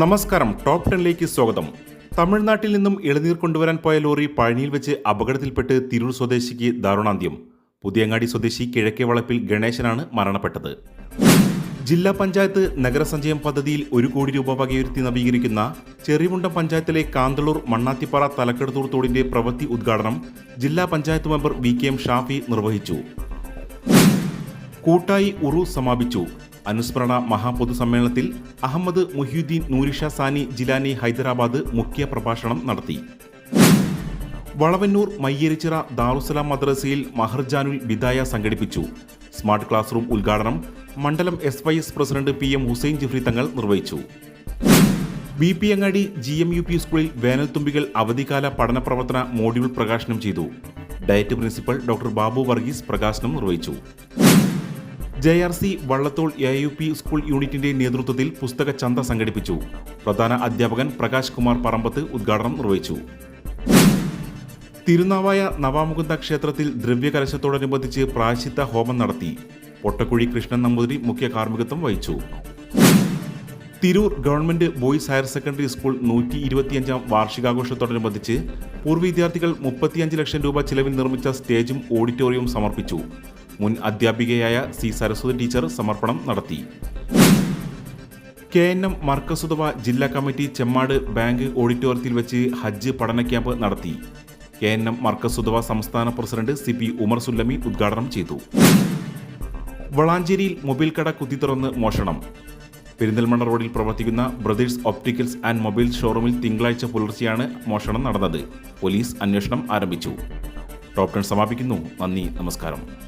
നമസ്കാരം ടോപ്പ് ടെന്നിലേക്ക് സ്വാഗതം. തമിഴ്നാട്ടിൽ നിന്നും ഇളനീർ കൊണ്ടുവരാൻ പോയ ലോറി പഴനിയിൽ വെച്ച് അപകടത്തിൽപ്പെട്ട് തിരൂർ സ്വദേശിക്ക് ദാരുണാന്ത്യം. പുതിയങ്ങാടി സ്വദേശി കിഴക്കേ വളപ്പിൽ ഗണേശനാണ് മരണപ്പെട്ടത്. ജില്ലാ പഞ്ചായത്ത് നഗരസഞ്ചയം പദ്ധതിയിൽ ഒരു കോടി രൂപ വകയിരുത്തി നവീകരിക്കുന്ന ചെറിമുണ്ടം പഞ്ചായത്തിലെ കാന്തളൂർ മണ്ണാത്തിപ്പാറ തലക്കെടുത്തൂർ തോടിന്റെ പ്രവൃത്തി ഉദ്ഘാടനം ജില്ലാ panchayat member V K M Shafi നിർവഹിച്ചു. കൂട്ടായി ഉറു സമാപിച്ചു. അനുസ്മരണ മഹാപൊതുസമ്മേളനത്തിൽ അഹമ്മദ് മുഹ്യുദ്ദീൻ നൂരിഷ സാനി ജിലാനി ഹൈദരാബാദ് മുഖ്യ പ്രഭാഷണം നടത്തി. വളവന്നൂർ മയ്യേരിച്ചിറ ദാറുസലാം മദ്രസയിൽ മഹർജാനുൽ ബിദായ സംഘടിപ്പിച്ചു. സ്മാർട്ട് ക്ലാസ് റൂം ഉദ്ഘാടനം മണ്ഡലം S Y S president P M Hussain Jifri Thangal നിർവഹിച്ചു. B P Angadi G M U P സ്കൂളിൽ വേനൽത്തുമ്പികൾ അവധിക്കാല പഠന പ്രവർത്തന മോഡ്യൂൾ പ്രകാശനം ചെയ്തു. DIET principal doctor Babu Varghese പ്രകാശനം നിർവഹിച്ചു. J R C Vallathol A U P school യൂണിറ്റിന്റെ നേതൃത്വത്തിൽ പുസ്തക ചന്ത സംഘടിപ്പിച്ചു. പ്രധാന അധ്യാപകൻ പ്രകാശ് കുമാർ പറമ്പത്ത് ഉദ്ഘാടനം നിർവഹിച്ചു. തിരുനാവായ നവാമുകുന്ദ ക്ഷേത്രത്തിൽ ദ്രവ്യകലശത്തോടനുബന്ധിച്ച് പ്രാശിത്ത ഹോമം നടത്തി. പൊട്ടക്കുഴി കൃഷ്ണൻ നമ്പൂതിരി മുഖ്യ കാർമ്മികത്വം വഹിച്ചു. Tirur government boys higher secondary school നൂറ്റി ഇരുപത്തിയഞ്ചാം വാർഷികാഘോഷത്തോടനുബന്ധിച്ച് പൂർവ വിദ്യാർത്ഥികൾ മുപ്പത്തിയഞ്ച് ലക്ഷം രൂപ ചിലവിൽ നിർമ്മിച്ച സ്റ്റേജും ഓഡിറ്റോറിയവും സമർപ്പിച്ചു. മുൻ അധ്യാപികയായ സി സരസ്വതി ടീച്ചർ സമർപ്പണം നടത്തി. കെ എൻ എം മർക്കസുദവ ജില്ലാ കമ്മിറ്റി ചെമ്മാട് ബാങ്ക് ഓഡിറ്റോറിയത്തിൽ വെച്ച് ഹജ്ജ് പഠന ക്യാമ്പ് നടത്തി. കെ എൻ എം മർക്കസുദവ സംസ്ഥാന president C P Umar Sullami ഉദ്ഘാടനം ചെയ്തു. വളാഞ്ചേരിയിൽ മൊബൈൽ കട കുത്തിത്തുറന്ന് മോഷണം. പെരിന്തൽമണ്ണ റോഡിൽ പ്രവർത്തിക്കുന്ന ബ്രദേഴ്സ് ഒപ്റ്റിക്കൽസ് ആൻഡ് മൊബൈൽ ഷോറൂമിൽ തിങ്കളാഴ്ച പുലർച്ചെയാണ് മോഷണം നടന്നത്. പോലീസ് അന്വേഷണം ആരംഭിച്ചു. ടോപ് സമാപിക്കുന്നു. നന്ദി നമസ്കാരം.